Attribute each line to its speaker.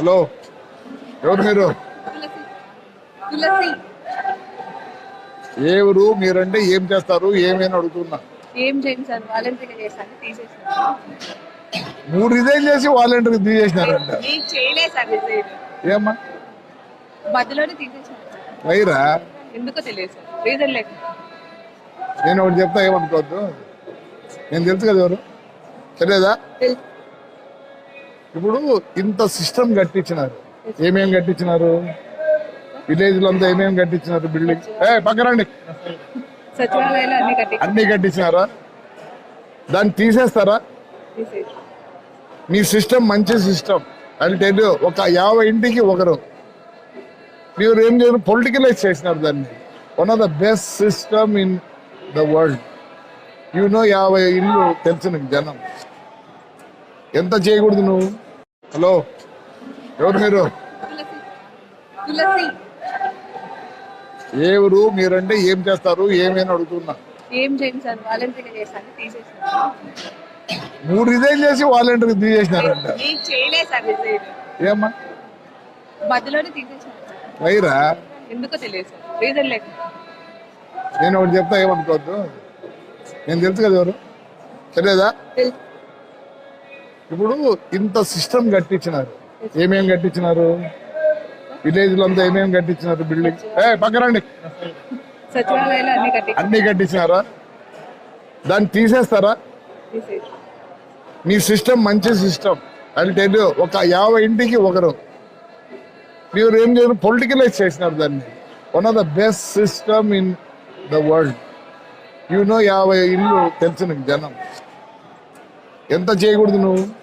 Speaker 1: Hello. ఎవరు మీరు? ఏ ఊరు? మీరంటే ఏం చేస్తారు? ఏమేని అడుగుతున్నా?
Speaker 2: ఏం చేయండి సార్ వాలంటీర్గా చేస్తాను తీసేసాను
Speaker 1: మూడు రిజైన్ చేసి వాలంటీర్ తీసేసినారంట.
Speaker 2: నేను చేయలేదు సార్ రిజైన్
Speaker 1: ఏమ్మా?
Speaker 2: మధ్యలోనే తీసేసాను సార్.
Speaker 1: వైరా?
Speaker 2: ఎందుకో తెలియదు సార్ రీజన్ లేక
Speaker 1: నేను ఒకటి చెప్తా ఏమనుకోవద్దు. నేను తెలుసు కదా ఎవరు? తెలియదా?
Speaker 2: తెలుసు.
Speaker 1: ఇప్పుడు ఇంత సిస్టమ్ కట్టించినారు. ఏమేం కట్టించినారు? విలేజ్లో అంతా ఏమేం కట్టించినారు బిల్డింగ్ ఏ పక్కరండి
Speaker 2: అన్ని కట్టి
Speaker 1: అన్ని కట్టించినారా? దాన్ని తీసేస్తారా?
Speaker 2: తీసేసి
Speaker 1: మీ సిస్టమ్ మంచి సిస్టమ్ అని టెల్ ఒక యాభై ఇంటికి ఒకరు. మీరు ఏం చేయరు? పొలిటికలైజ్ చేసినారు దాన్ని. One of the best system in the world you know యాభై ఇల్లు తెలుసు నీకు జనం. ఎంత చేయకూడదు నువ్వు? హలో? ఎవరు మీరు? ఊరు? మీరంటే ఏం చేస్తారు? ఏమేని అడుగుతున్నా?
Speaker 2: ఏం చేయండి సార్ వాలంటీర్గా చేస్తాను తీసేసాను
Speaker 1: మూడు రిజైన్ చేసి వాలంటీర్ తీసేసినారంట.
Speaker 2: నేను చేయలేదు సార్ రిజైన్
Speaker 1: ఏమ్మా?
Speaker 2: మధ్యలోనే తీసేసాను సార్.
Speaker 1: వైరా?
Speaker 2: ఎందుకో తెలియదు సార్ రీజన్ లేక
Speaker 1: నేను ఒకటి చెప్తా ఏమనుకోవద్దు. నేను తెలుసు కదా ఎవరు? తెలియదా?
Speaker 2: తెలుసు.
Speaker 1: ఇప్పుడు ఇంత సిస్టమ్ కట్టించినారు. ఏమేం కట్టించినారు? విలేజ్లో అంతా ఏమేం కట్టించినారు బిల్డింగ్? ఏ పక్కరండి
Speaker 2: సచివాలయాలు అన్ని కట్టి
Speaker 1: అన్ని కట్టించినారా? దాన్ని తీసేస్తారా?
Speaker 2: తీసేసి
Speaker 1: మీ సిస్టమ్ మంచి సిస్టమ్. అని టెల్ ఒక యాభై ఇంటికి ఒకరు. మీరు ఏం చేయరు పొలిటికలైజ్ చేసినారు దాన్ని. One of the best system in the world you know యాభై ఇల్లు తెలుసు నీకు జనం. ఎంత చేయకూడదు నువ్వు?